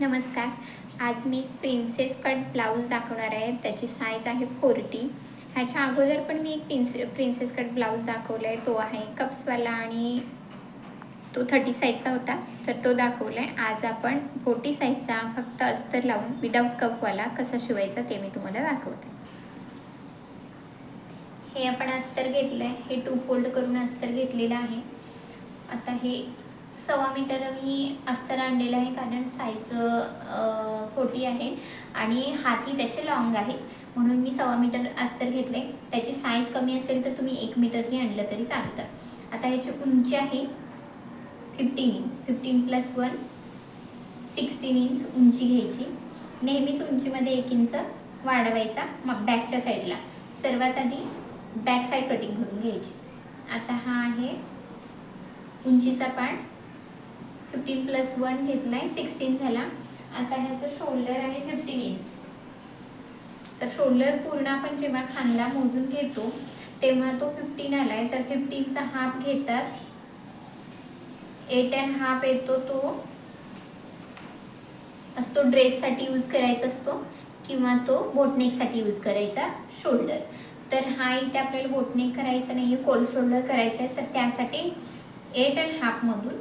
नमस्कार. आज मी princess cut blouse दाखवणार आहे. त्याची साईज आहे फोर्टी ह्याच्या अगोदर पण मी एक प्रिन्से प्रिन्सेस कट ब्लाऊज दाखवला आहे तो आहे कप्सवाला आणि तो थर्टी साईजचा होता. तर तो दाखवला आहे आज आपण फोर्टी साईजचा फक्त अस्तर लावून विदाऊट कपवाला कसा शिवायचा ते मी तुम्हाला दाखवते. हे आपण अस्तर घेतलं आहे हे टू फोल्ड करून अस्तर घेतलेलं आहे. आता हे सव्वा मीटर मी अस्तर आणलेलं आहे कारण साईज फोर्टी आहे आणि हाती त्याचे लॉंग आहे म्हणून मी सव्वा मीटर अस्तर घेतले. त्याची साईज कमी असेल तर तुम्ही एक मीटरही आणलं तरी चालतं. आता ह्याची उंची आहे fifteen inch fifteen plus one sixteen inch उंची घ्यायची. नेहमीच उंचीमध्ये एक इंच वाढवायचा मग बॅकच्या साईडला सर्वात आधी बॅक साईड कटिंग करून घ्यायची. आता हा आहे उंचीचा पार्ट फिफ्टीन प्लस वन घेतला आहे सिक्स्टीन झाला. आता ह्याचं शोल्डर आहे फिफ्टीन इंच तर शोल्डर पूर्ण आपण जेव्हा खांदा मोजून घेतो तेव्हा तो फिफ्टीन आला आहे तर फिफ्टीनचा हाफ घेतात. एट अँड हाफ येतो तो असतो ड्रेससाठी यूज करायचा असतो किंवा तो बोटनेकसाठी यूज करायचा शोल्डर तर हा इथे आपल्याला बोटनेक करायचा नाही आहे कोल शोल्डर करायचा आहे. तर त्यासाठी एट अँड हाफमधून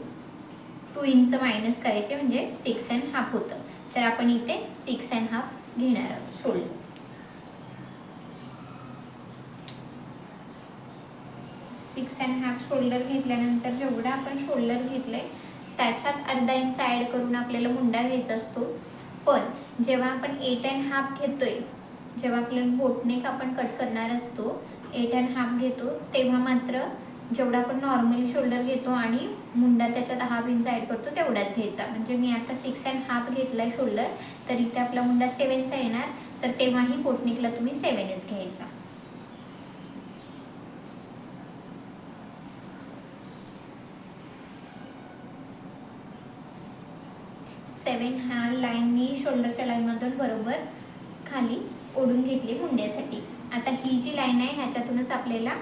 टू इंच मायनस करायचे म्हणजे सिक्स अँड हाफ होतं. तर आपण इथे सिक्स अँड हाफ घेणार आहोत. Shoulder six and half shoulder घेतल्यानंतर जेवढं आपण शोल्डर घेतलंय त्याच्यात अर्धा इंच ॲड करून आपल्याला मुंडा घ्यायचा असतो. पण जेव्हा आपण एट अँड हाफ घेतोय जेव्हा आपल्याला बोटनेक आपण कट करणार असतो एट अँड हाफ घेतो तेव्हा मात्र जेवढा आपण नॉर्मली शोल्डर घेतो आणि मुंडा त्याच्यात हाफ इंच ॲड करतो तेवढाच घ्यायचा. म्हणजे मी आता सिक्स अँड हाफ घेतला आहे शोल्डर तर इथे आपला मुंडा सेवनचा येणार तर तेव्हाही पोटनिकला तुम्ही सेवनच घ्यायचा. सेवन ह्या लाईन मी शोल्डरच्या लाईनमधून बरोबर खाली ओढून घेतली मुंड्यासाठी. आता ही जी लाईन आहे ह्याच्यातूनच आपल्याला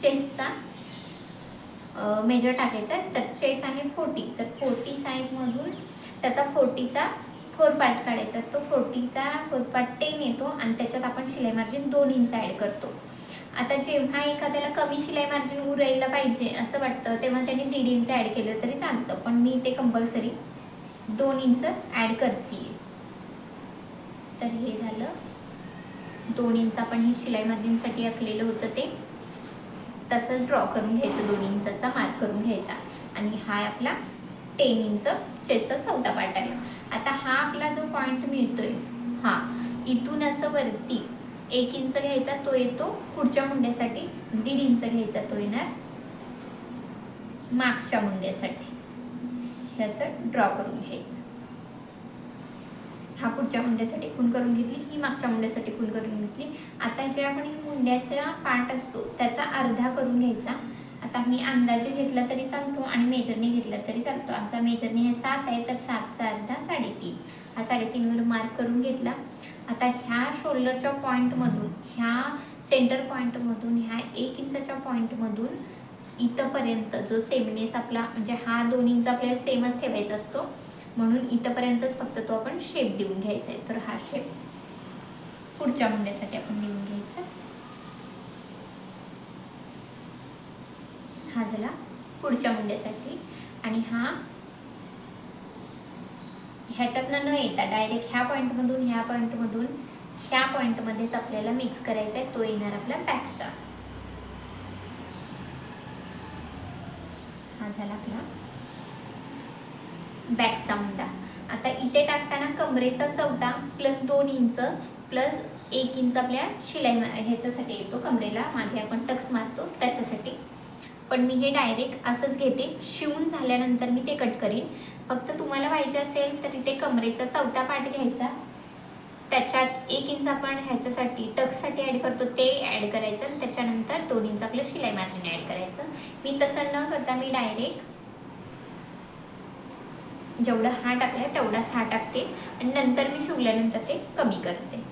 चेस्टचा मेजर टाकायचा आहे. तर चेस आहे फोर्टी तर फोर्टी साईजमधून त्याचा फोर्टीचा फोर पार्ट काढायचा असतो. फोर्टीचा फोर पार्ट टेन येतो आणि त्याच्यात आपण शिलाई मार्जिन दोन इंच ॲड करतो. आता जेव्हा एखाद्याला कमी शिलाई मार्जिन उरायला पाहिजे असं वाटतं तेव्हा त्यांनी दीड इंच ॲड केलं तरी चालतं. पण मी ते कंपल्सरी दोन इंच ॲड करते तर हे झालं. दोन इंच आपण हे शिलाई मार्जिनसाठी आखलेलं होतं ते. तसंच ड्रॉ करून घ्यायचं दोन इंचाचा मार्क करून घ्यायचा. आणि हा आपला टेन इंच चेचा चौथा पार्ट आला आता हा आपला जो पॉईंट मिळतोय हा इथून असं वरती एक इंच घ्यायचा तो येतो पुढच्या मुंड्यासाठी दीड इंच घ्यायचा तो येणार मागच्या मुंड्यासाठी. हे असं ड्रॉ करून घ्यायचं. हा पुढच्या मुंड्यासाठी खून करून घेतली ही मागच्या मुंड्यासाठी खून करून घेतली. आता जे आपण ही मुंड्याचा पार्ट असतो त्याचा अर्धा करून घ्यायचा. आता मी अंदाजे घेतला तरी चालतो आणि मेजरने घेतला तरी चालतो असा मेजरने हे सात आहे तर सातचा अर्धा साडेतीन. हा साडेतीनवर मार्क करून घेतला. आता ह्या शोल्डरच्या पॉईंटमधून ह्या सेंटर पॉईंटमधून ह्या एक इंचाच्या पॉईंटमधून इथंपर्यंत जो सेमनेस आपला म्हणजे हा दोन इंच आपल्याला सेमच ठेवायचा असतो. म्हणून इथंपर्यंतच फक्त तो आपण शेप देऊन घ्यायचा आहे. तर हा शेप पुढच्या मुंड्यासाठी आपण देऊन घ्यायचा. हा झाला पुढच्या मुंड्यासाठी. आणि हा ह्याच्यातनं न येता डायरेक्ट ह्या पॉईंटमधून ह्या पॉईंटमधून ह्या पॉईंटमध्येच आपल्याला मिक्स करायचा आहे. तो येणार आपला बॅकचा हा झाला आपला बॅकचा मुंडा आता इथे टाकताना कमरेचा चौथा प्लस दोन इंच प्लस एक इंच आपल्या शिलाई ह्याच्यासाठी येतो कमरेला. मागे आपण टक्स मारतो त्याच्यासाठी. पण मी हे डायरेक्ट असंच घेते. शिवून झाल्यानंतर मी ते कट करीन. फक्त तुम्हाला पाहिजे असेल तर इथे कमरेचा चौथा पार्ट घ्यायचा. त्याच्यात एक इंच आपण ह्याच्यासाठी टक्ससाठी ॲड करतो ते ॲड करायचं. आणि त्याच्यानंतर दोन इंच आपलं शिलाई मार्जिन ॲड करायचं. मी तसं न करता मी डायरेक्ट जेवढा हा टाकला तेवढाच हा टाकते. आणि नंतर मी शिवल्यानंतर ते कमी करते.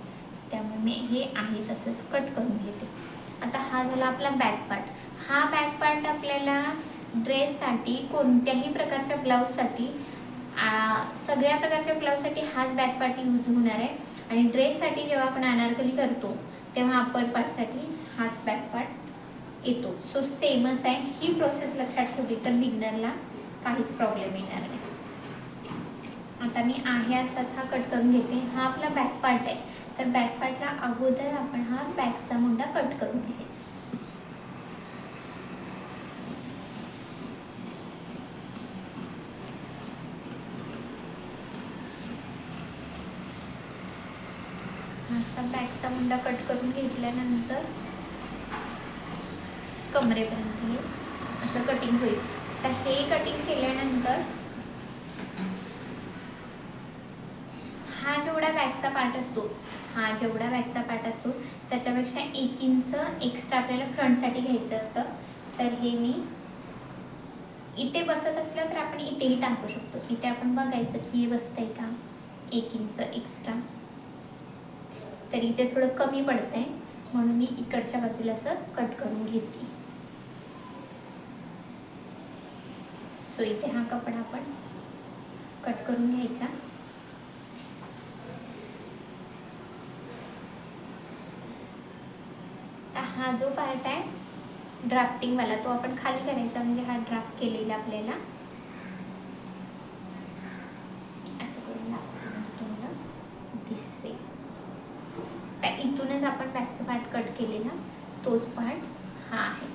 त्यामुळे मी हे आहे तसंच कट करून घेते. आता हा झाला आपला बॅक पार्ट हा बॅक पार्ट आपल्याला ड्रेससाठी कोणत्याही प्रकारच्या ब्लाऊजसाठी सगळ्या प्रकारच्या ब्लाऊजसाठी हाच बॅक पार्ट यूज होणार आहे. आणि ड्रेससाठी जेव्हा आपण अनारकली करतो तेव्हा अप्पर पार्टसाठी हाच बॅक पार्ट येतो. सो सेमच आहे. ही प्रोसेस लक्षात ठेवली तर बिगनरला काहीच प्रॉब्लेम येणार नाही. आता मी आहे असाच हा कट करून घेते. हा आपला बॅक पार्ट आहे. तर बॅक पार्टला अगोदर आपण हा बॅकचा मुंडा कट करून घ्यायचा. असा बॅकचा मुंडा कट करून घेतल्यानंतर कमरेपर्यंत हे असं कटिंग होईल. तर हे कटिंग केल्यानंतर हा जेवढा बॅगचा पार्ट असतो हा जेवढा बॅगचा पार्ट असतो त्याच्यापेक्षा एक इंच एक्स्ट्रा आपल्याला फ्रंटसाठी घ्यायचं असतं. तर हे मी इथे बसत असलं तर आपण इथेही टाकू शकतो. इथे आपण बघायचं की हे बसतंय का? एक इंच एक्स्ट्रा तर इथे थोडं कमी पडतंय म्हणून मी इकडच्या बाजूला असं कट करून घेते. सो इथे हा कपडा आपण कट करून घ्यायचा तर हा जो पार्ट आहे ड्राफ्टिंगवाला तो आपण खाली करायचा म्हणजे हा ड्राफ्ट केलेला आपल्याला. असं करून दाखवते तुम्हाला. दिसते. इथूनच आपण बॅकचा पार्ट कट केलेला. तोच पार्ट हा आहे.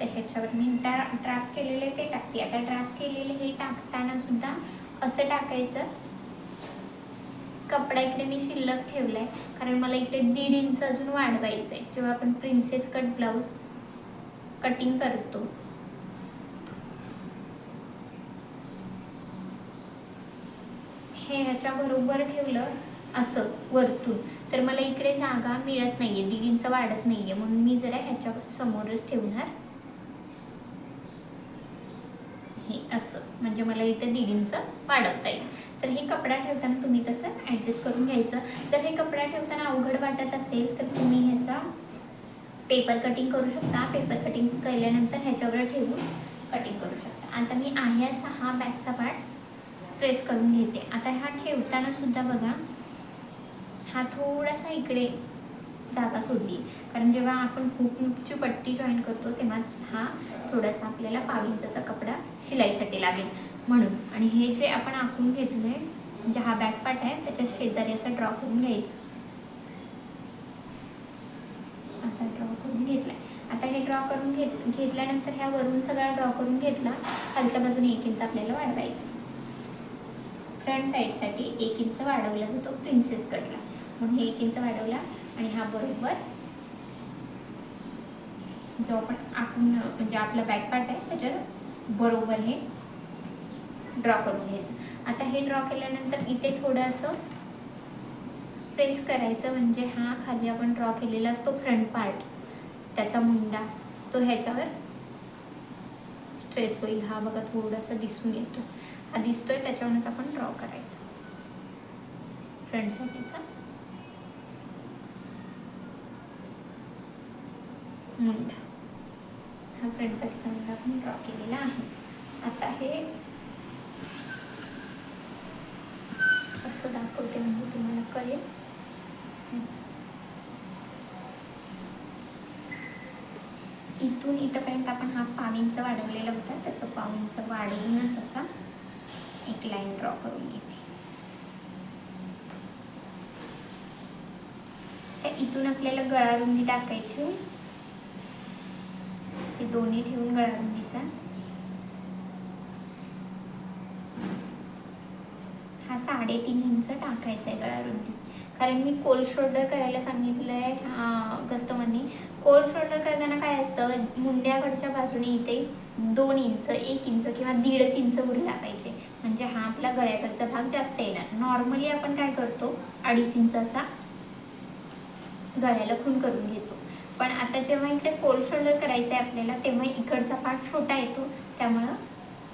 तर ह्याच्यावर मी ड्रा ड्राफ्ट केलेले ते टाकते. आता ड्राफ्ट केलेले हे टाकताना सुद्धा असं टाकायचं कपडा इकडे मी शिल्लक ठेवलाय. कारण मला इकडे दीड इंच अजून वाढवायचं आहे जेव्हा आपण प्रिन्सेस कट ब्लाऊज कटिंग करतो. हे ह्याच्या बरोबर ठेवलं असं वरतून. तर मला इकडे जागा मिळत नाहीये. दीड इंच वाढत नाहीये. म्हणून मी जरा ह्याच्या समोरच ठेवणार हे असं. म्हणजे मला इथे दीड इंच वाढवता येईल. तर हे कपडा ठेवताना तुम्ही तसं ॲडजस्ट करून घ्यायचं. तर हे कपडा ठेवताना अवघड वाटत असेल तर तुम्ही ह्याचा पेपर कटिंग करू शकता. पेपर कटिंग केल्यानंतर ह्याच्यावर ठेवून कटिंग करू शकता. आता मी आहे असा हा बॅगचा पार्ट स्ट्रेस करून घेते. आता हा ठेवताना सुद्धा बघा हा थोडासा इकडे जागा सोडली. कारण जेव्हा आपण खूप लूपची पट्टी जॉईन करतो तेव्हा हा थोडासा आपल्याला पाव इंचाचा कपडा शिलाईसाठी लागेल. म्हणून आणि हे जे आपण आखून घेतलं आहे म्हणजे हा बॅक पार्ट आहे त्याच्या शेजारी असं ड्रॉ करून घ्यायचं. असा ड्रॉ करून घेतला आता हे ड्रॉ करून घेत घेतल्यानंतर ह्या वरून सगळा ड्रॉ करून घेतला खालच्या बाजूने एक इंच आपल्याला वाढवायचं. फ्रंट साईडसाठी एक इंच वाढवला जातो प्रिन्सेस कटला म्हणून हे एक इंच वाढवला आणि हा बरोबर जो आपण आखून म्हणजे आपला बॅक पार्ट आहे त्याच्या बरोबर हे ड्रॉ करून घ्यायचं. आता हे ड्रॉ केल्यानंतर इथे थोडं असं प्रेस करायचं म्हणजे हा खाली आपण ड्रॉ केलेला असतो फ्रंट पार्ट त्याचा मुंडा तो ह्याच्यावर स्ट्रेस होईल. हा बघा थोडासा दिसून येतो. हा दिसतोय त्याच्यावरच आपण ड्रॉ करायचा. फ्रंटसाठीचा मुंडा. हा समजा आपण ड्रॉ केलेला आहे. आता हे असं दाखवते म्हणजे तुम्हाला कळेल. इथून इथंपर्यंत आपण हा पाविंच वाढवलेला होता तर तो पाविंच वाढवूनच असा एक लाईन ड्रॉ करून घेते. तर इथून आपल्याला गळारुंदी टाकायची. हे दोन्ही ठेवून गळारुंदीचा हा साडेतीन इंच टाकायचा आहे गळारुंदी कारण मी कोल शोल्डर करायला सांगितलं आहे कस्टमरनी. कोल शोल्डर करताना काय असतं मुंड्याकडच्या बाजूने इथे दोन इंच एक इंच किंवा दीडच इंच उरला पाहिजे. म्हणजे हा आपला गळ्याकडचा भाग जास्त येणार. नॉर्मली आपण काय करतो अडीच इंच असा गळ्याला खून करून घेतो. पण आता जेव्हा इकडे कोल शोल्डर करायचं आहे आपल्याला तेव्हा इकडचा पार्ट छोटा येतो. त्यामुळं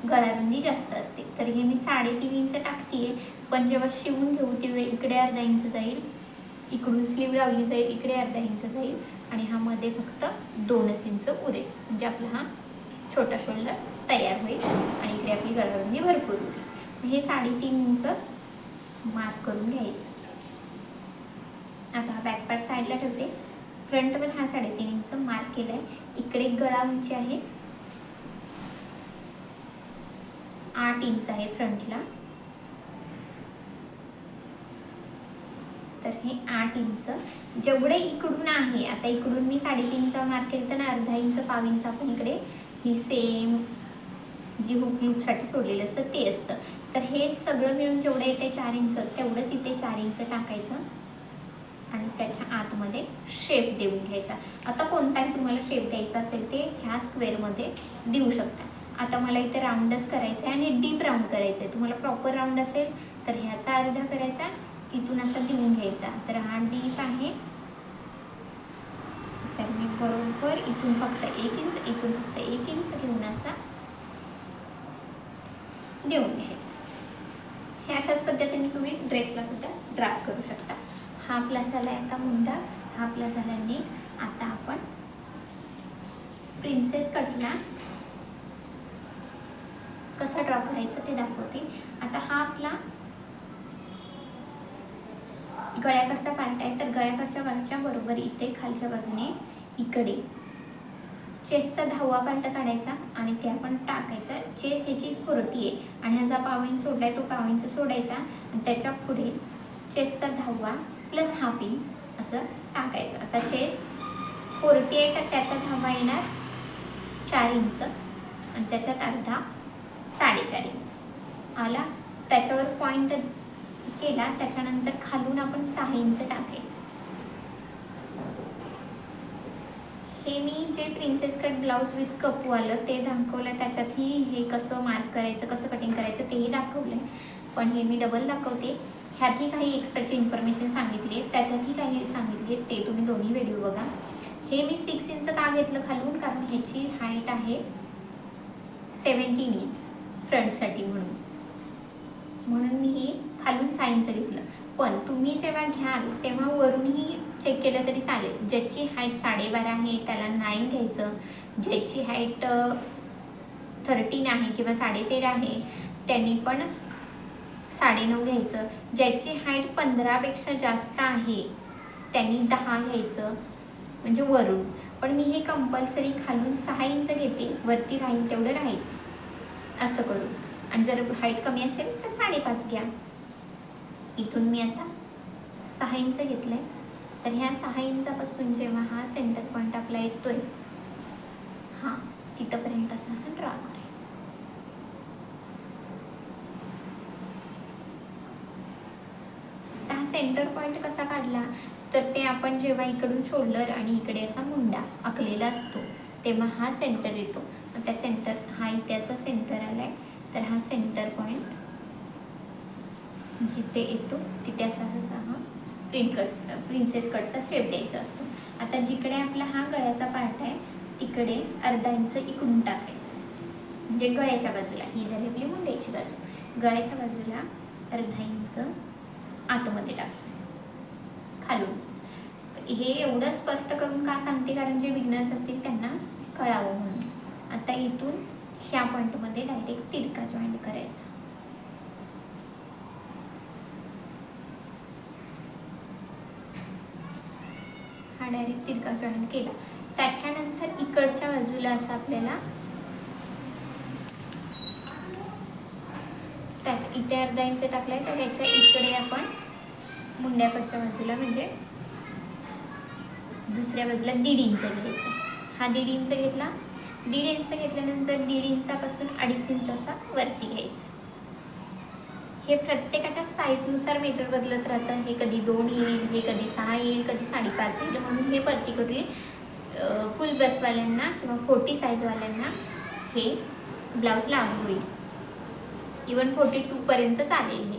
गळारुंदी जास्त असते. तर हे मी साडेतीन इंच टाकते पण जेव्हा शिवून घेऊ तेव्हा इकडे अर्धा इंच जाईल इकडून स्लीव लावली जाईल इकडे अर्धा इंच जाईल आणि हा मध्ये फक्त दोनच इंच उरेल. म्हणजे आपला हा छोटा शोल्डर तयार होईल आणि इकडे आपली गळारुंदी भरपूर होईल हे साडेतीन इंच मार्क करून घ्यायचं. आता हा बॅक पार्ट साईडला ठेवते. फ्रंटवर हा साडेतीन इंच मार्क केला आहे इकडे गळा उंची आहे. आठ इंच आहे फ्रंटला तर हे आठ इंच. जेवढे इकडून आहे आता इकडून मी साडेतीनचा मार्क केलं तर अर्धा इंच पाव इंच आपण इकडे ही सेम जी हुक लूपसाठी सोडलेलं असतं ते असतं. तर हे सगळं मिळून जेवढं येते चार इंच तेवढंच इथे चार इंच टाकायचं. आणि त्याच्या आतमध्ये शेप देऊन घ्यायचा. आता कोणताही तुम्हाला शेप द्यायचा असेल ते ह्या स्क्वेअरमध्ये देऊ शकता. आता मला इथे राऊंडच करायचं आहे आणि डीप राऊंड करायचं आहे. तुम्हाला प्रॉपर राऊंड असेल तर ह्याचा अर्धा करायचा इथून असा देऊन घ्यायचा. तर हा डीप आहे. तर मी बरोबर इथून फक्त एक इंच इथून फक्त एक इंच घेऊन असा देऊन घ्यायचा. हे अशाच पद्धतीने तुम्ही ड्रेसला सुद्धा ड्राफ्ट करू शकता. हा आपला झाला आता मुंडा हा आपला झाला नेक आता आपण प्रिन्सेस कटला कसा ड्रॉ करायचं ते दाखवते. आता हा आपला गळ्याकडचा पार्ट आहे तर गळ्याकडच्या पार्टच्या बरोबर इथे खालच्या बाजूने इकडे चेसचा दहावा पार्ट काढायचा आणि ते आपण टाकायचा. चेस ह्याची खुरटी आहे आणि ह्याचा पाव इंच सोडलाय तो पाव इंच सोडायचा आणि त्याच्या पुढे चेसचा दहावा प्लस हाफ इंच असं टाकायचं. आता चेस फोर्टी आहे तर त्याचा धावा येणार चार इंच आणि त्याच्यात अर्धा साडेचार इंच आला. त्याच्यावर पॉईंट केला. त्याच्यानंतर खालून आपण सहा इंच टाकायचं. हे मी जे प्रिन्सेस कट ब्लाऊज विथ कपू आलं ते दाखवलं त्याच्यातही हे कसं मार्क करायचं कसं कटिंग करायचं तेही दाखवलं आहे पण हे मी डबल दाखवते. ह्यातही काही एक्स्ट्राची इन्फॉर्मेशन सांगितली आहे त्याच्यातही काही सांगितली आहे ते तुम्ही दोन्ही व्हिडिओ बघा. हे मी सिक्स इंच का घेतलं खालून? कारण ह्याची हाईट आहे सेवन्टीन इंच फ्रंटसाठी म्हणून. म्हणून मी हे खालून सहा इंच घेतलं. पण तुम्ही जेव्हा घ्याल तेव्हा वरूनही चेक केलं तरी चालेल. ज्याची हाईट साडेबारा आहे त्याला नाईन घ्यायचं. ज्याची हाईट थर्टीन आहे किंवा साडेतेरा आहे त्यांनी पण साडेनऊ घ्यायचं. ज्याची हाईट पंधरापेक्षा जास्त आहे त्यांनी दहा घ्यायचं म्हणजे वरून. पण मी हे कंपल्सरी खालून सहा इंच घेते वरती राहील तेवढं राहील. असं करू आणि जर हाईट कमी असेल तर साडेपाच घ्या. इथून मी आता सहा इंच घेतलं आहे तर ह्या सहा इंचापासून जेव्हा हा सेंटर पॉईंट आपला येतोय हां तिथंपर्यंत असा हा ड्रॉ करा तर हा सेंटर पॉईंट कसा काढला तर ते आपण जेव्हा इकडून शोल्डर आणि इकडे असा मुंडा आखलेला असतो तेव्हा हा सेंटर येतो. मग त्या सेंटर हा इथे असा सेंटर आलाय तर हा सेंटर पॉईंट जिथे येतो तिथे असा असा हा प्रिंट कट प्रिन्सेस कटचा शेप द्यायचा असतो. आता जिकडे आपला हा गळ्याचा पार्ट आहे तिकडे अर्धा इंच इकडून टाकायचं. म्हणजे गळ्याच्या बाजूला ही झाली आपली मुंड्याची बाजू. गळ्याच्या बाजूला अर्धा इंच आतमध्ये टाक. खालून. हे एवढं स्पष्ट करून का सांगते? कारण जे बिगनर्स असतील त्यांना कळावं म्हणून. आता इथून ह्या पॉईंटमध्ये डायरेक्ट तिरका जॉईंट करायचा. हा डायरेक्ट तिरका जॉईंट केला. त्याच्यानंतर इकडच्या बाजूला असं आपल्याला त्याच्या इथे अर्धा इंच टाकलाय तर ह्याच्या इकडे आपण मुंड्याकडच्या बाजूला म्हणजे दुसऱ्या बाजूला दीड इंच घ्यायचा. हा दीड इंच घेतला. दीड इंच घेतल्यानंतर दीड इंचापासून अडीच इंच असा वरती घ्यायचा. हे प्रत्येकाच्या साईजनुसार मेजर बदलत राहतं. हे कधी दोन येईल हे कधी सहा येईल कधी साडेपाच येईल. म्हणून हे पर्टिक्युलरली फुल बसवाल्यांना किंवा फोर्टी साईजवाल्यांना हे ब्लाऊज लागू होईल. इवन फोर्टी टूपर्यंत चालेल हे.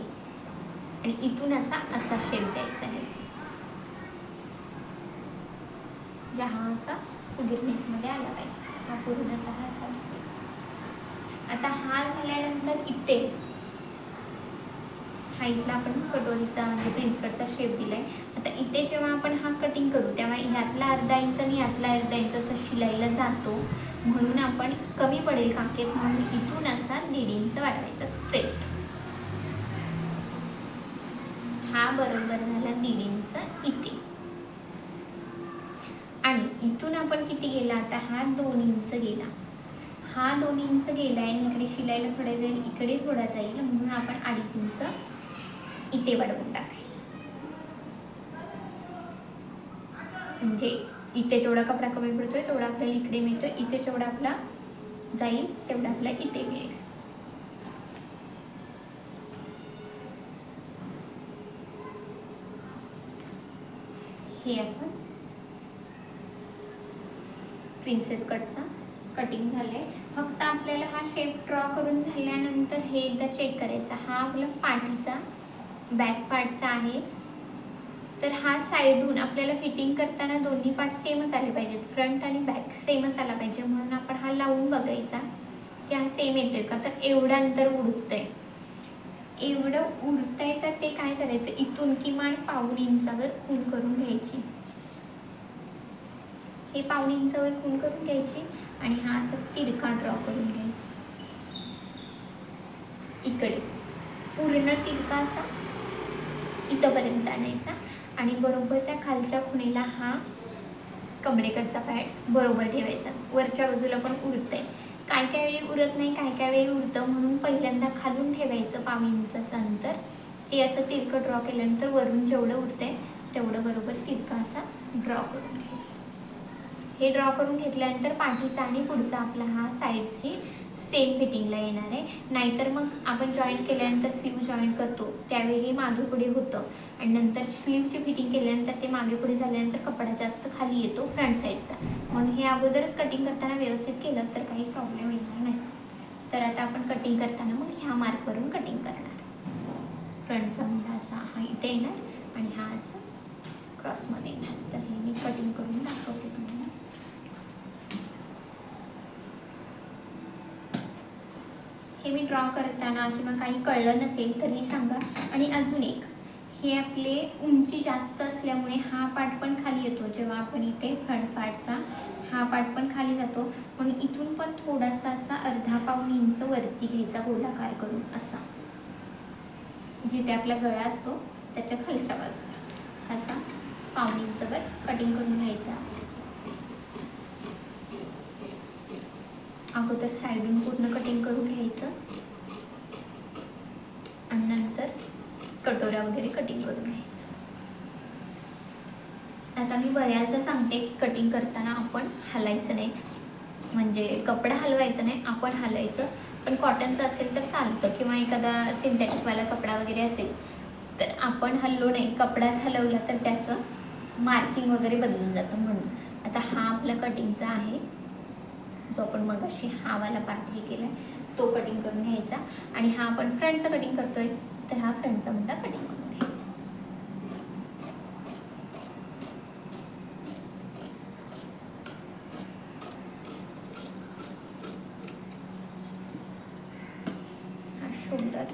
आणि इथून असा असा शेप द्यायचा ह्याचा. म्हणजे हा असा उगिरनेसमध्ये आला पाहिजे. हा पूर्णतः असा दिसेल. आता हा झाल्यानंतर इथे हा इथला आपण कटोरीचा म्हणजे प्रिन्स कटचा शेप आहे आता इथे जेव्हा आपण हा कटिंग करू तेव्हा ह्यातला अर्धा इंच आणि यातला अर्धा इंच असा शिलाईला जातो. म्हणून आपण कमी पडेल काकेत म्हणून इथून असा दीड इंच वाढवायचा स्ट्रेट हा बरोबर झाला दीड इंच इथे. आणि इथून आपण किती गेला? आता हा दोन इंच गेला. हा दोन इंच गेला आणि इकडे शिलायला थोडा जाईल इकडे थोडा जाईल. म्हणून आपण अडीच इंच इथे वाढवून टाकायचं. म्हणजे इथे जेवढा कपडा कमी पडतोय तेवढा आपल्याला इकडे मिळतोय इथे जेवढा आपला जाईल तेवढा आपला इथे मिळेल. हे आपण प्रिन्सेस कटचा कटिंग झालंय. फक्त आपल्याला हा शेप ड्रॉ करून झाल्यानंतर हे एकदा चेक करायचा. हा आपला पाठीचा बॅक पार्टचा आहे. तर हा साईडहून आपल्याला फिटिंग करताना दोन्ही पार्ट सेमच आले पाहिजेत. फ्रंट आणि बॅक सेमच आला पाहिजे. म्हणून आपण हा लावून बघायचा की हा सेम येतोय का? तर एवढं अंतर उडतंय. एवढं उरतंय तर ते काय करायचं? इथून किमान पाऊन इंचावर खून करून घ्यायची. हे पाऊन इंचावर खून करून घ्यायची आणि हा असं तिरका ड्रॉ करून घ्यायचा. इकडे. पूर्ण तिरका असा इथंपर्यंत आणायचा. आणि बरोबर त्या खालच्या खुणेला हा कमरेकडचा पॅड बरोबर ठेवायचा. वरच्या बाजूला पण उरतंय काय काय वेळी उरत नाही काय काय वेळी उरतं म्हणून पहिल्यांदा खालून ठेवायचं पाव इंचाचं अंतर. ते असं तिरकं ड्रॉ केल्यानंतर वरून जेवढं उरतंय तेवढं बरोबर तिरकं असा ड्रॉ करून घ्यायचा. हे ड्रॉ करून घेतल्यानंतर पाठीचा आणि पुढचा आपला हा साईडची सेम फिटिंगला येणार आहे. नाहीतर मग आपण जॉईंट केल्यानंतर स्लीव जॉईंट करतो. त्यावेळी हे मागे पुढे होतं. आणि नंतर स्लीवची फिटिंग केल्यानंतर ते मागे पुढे झाल्यानंतर कपडा जास्त खाली येतो फ्रंट साईडचा म्हणून हे अगोदरच कटिंग करताना व्यवस्थित केलं तर काही प्रॉब्लेम येणार नाही. तर आता आपण कटिंग करताना मग ह्या मार्कवरून कटिंग करणार. फ्रंटचा मुंडा असा हा इथे येणार आणि हा असा क्रॉसमध्ये येणार तर हे मी कटिंग करून दाखवते तुम्हाला. हे मी ड्रॉ करताना किंवा काही कळलं नसेल तरी सांगा. आणि अजून एक हे आपले उंची जास्त असल्यामुळे हा पार्ट पण खाली येतो. जेव्हा आपण इथे फ्रंट पार्टचा हा पार्ट पण खाली जातो म्हणून इथून पण थोडासा असा अर्धा पाऊन इंच वरती घ्यायचा गोलाकार करून असा. जिथे आपला गळा असतो त्याच्या खालच्या बाजूला. असा. पाऊण इंचवर कटिंग करून घ्यायचा. अगोदर साईडून पूर्ण कटिंग करून घ्यायचं. आणि नंतर कटोऱ्या वगैरे कटिंग करून घ्यायचं. आता मी बऱ्याचदा सांगते की कटिंग करताना आपण हलायचं नाही. म्हणजे कपडा हलवायचा नाही आपण हलायचं. पण कॉटनचं असेल तर चालतं. किंवा एखादा सिंथेटिकवाला कपडा वगैरे असेल तर आपण हल्लो नाही. कपडाच हलवला तर त्याचं मार्किंग वगैरे बदलून जातं म्हणून. आता हा आपला कटिंगचा आहे. जो आपण मग अशी हावाला पार्ट हे केला तो कटिंग करून घ्यायचा. आणि हा आपण फ्रंटचा कटिंग करतोय तर हा फ्रंटचा मुद्दा कटिंग करून घ्यायचा. हा शोल्डर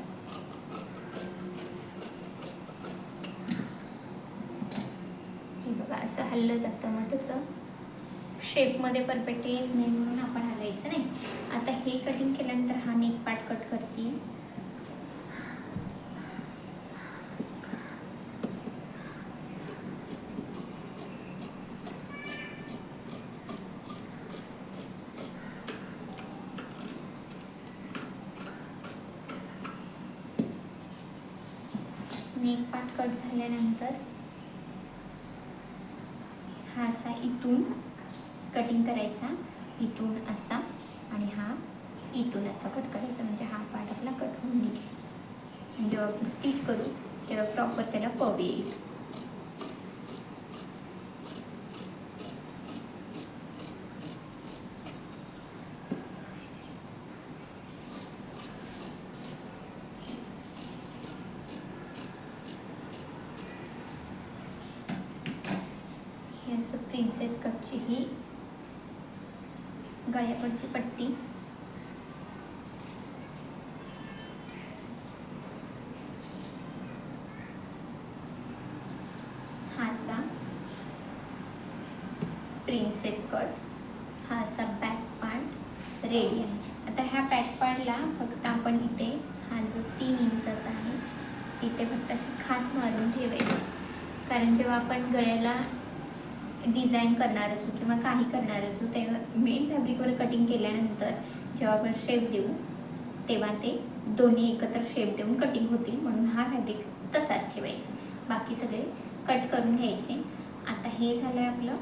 हे बघा असं हल्लं जातं. मग त्याचं शेपमध्ये परफेक्ट येत नाही म्हणून आपण हलायचं नाही. आता हे कटिंग केल्यानंतर हा नेक पार्ट कट करते नेक पार्ट कट झाल्यानंतर हा असा इथून कटिंग करायचा इथून असा आणि हा इथून असा कट करायचा म्हणजे हा पार्ट आपला कट होऊन निघेल. आणि जेव्हा आपण स्टिच करू तेव्हा प्रॉपर त्याला पव येईल हे असं प्रिन्सेस कटची ही गळ्याकडची पट्टी हा असा प्रिन्सेस कट हा असा बॅक पार्ट रेडी आहे. आता ह्या बॅक पार्टला फक्त आपण इथे हा जो तीन इंचाचा आहे तिथे फक्त अशी खाच मारून ठेवायची. कारण जेव्हा आपण गळ्याला डिझाईन करणार असू किंवा काही करणार असू तेव्हा मेन फॅब्रिकवर कटिंग केल्यानंतर जेव्हा आपण शेप देऊ तेव्हा ते दोन्ही एकत्र शेप देऊन कटिंग होतील. म्हणून हा फॅब्रिक तसाच ठेवायचा. बाकी सगळे कट करून घ्यायचे. आता हे झालं आहे आपलं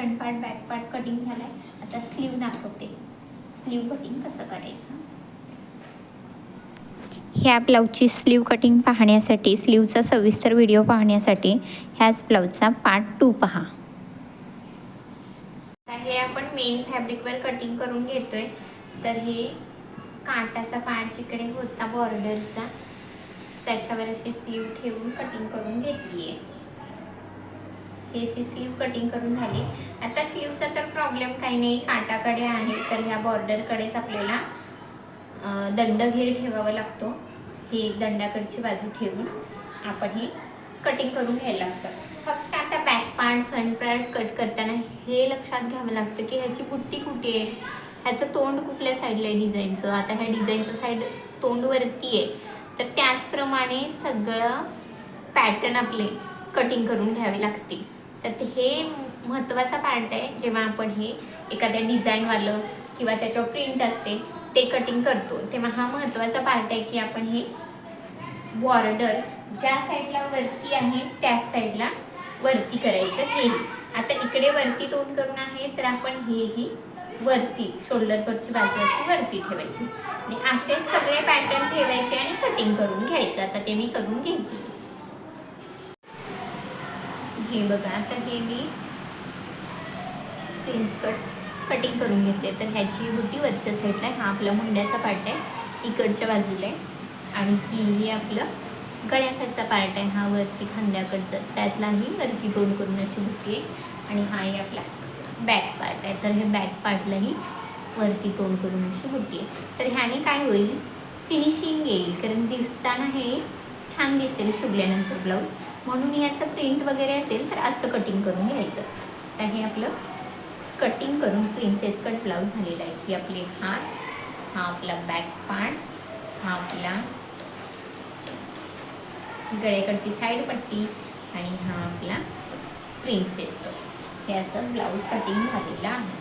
front part back part cutting झालं आहे आता स्लीव दाखवते. स्लीव कटिंग कसं करायचं? ह्या ब्लाऊजची स्लीव कटिंग पाहण्यासाठी स्लीवचा सविस्तर व्हिडिओ पाहण्यासाठी ह्याच ब्लाऊजचा पार्ट टू पहा. हे आपण मेन फॅब्रिकवर कटिंग करून घेतोय. तर हे काटाचा पार्ट जिकडे होता बॉर्डरचा त्याच्यावर अशी स्लीव ठेवून कटिंग करून घेतली आहे ही अशी स्लीव कटिंग करून झाली. आता स्लीवचा तर प्रॉब्लेम काही नाही. काटाकडे आहे तर ह्या बॉर्डरकडेच आपल्याला दंडघेर ठेवावा लागतो. ही दंडाकडची बाजू ठेवून आपण हे कटिंग करून घ्यायला लागतं. फक्त आता back part front part cut करताना हे लक्षात घ्यावं लागतं की ह्याची बुट्टी कुठे आहे? ह्याचं तोंड कुठल्या साईडला आहे डिझाईनचं आता ह्या डिझाईनचं साईड तोंडवरती आहे. तर त्याचप्रमाणे सगळं पॅटर्न आपले कटिंग करून घ्यावे लागतील. तर हे महत्त्वाचा पार्ट आहे. जेव्हा आपण हे एखाद्या डिझाईनवालं किंवा त्याच्यावर प्रिंट असते ते कटिंग करतो. तेव्हा हा महत्त्वाचा पार्ट आहे की आपण हे बॉर्डर ज्या साईडला वरती आहे त्याच साईडला वरती करायचं. हे आता इकडे वरती तोंड करून आहे तर आपण हेही वरती शोल्डरवरची बाजू अशी वरती ठेवायची. आणि असे सगळे पॅटर्न ठेवायचे आणि कटिंग करून घ्यायचं. आता ते मी करून घेते. हे बघा आता हे मी प्रिन्स कट कटिंग करून घेतले तर ह्याची बुटी वरच्या साईडला आहे हा आपला मुंड्याचा पार्ट आहे इकडच्या बाजूला आहे. आणि ही ही आपलं गळ्याकडचा पार्ट आहे हा वरती खांद्याकडचा. त्यातलाही वरती तोंड करून अशी बुटी आहे आणि हा आहे आपला बॅक पार्ट आहे. तर हे बॅक पार्टलाही वरती तोंड करून अशी बुटी आहे तर ह्याने काय होईल? फिनिशिंग येईल. कारण दिसताना हे छान दिसेल शिवल्यानंतर ब्लाऊज म्हणून हे असं प्रिंट वगैरे असेल तर असं कटिंग करून घ्यायचं. तर हे आपलं कटिंग करून प्रिन्सेस कट ब्लाऊज झालेला आहे. की आपली हात हा आपला बॅक पार्ट हा आपला गळ्याकडची साईड पट्टी आणि हा आपला प्रिन्सेस कट हे असं ब्लाऊज कटिंग झालेलं आहे.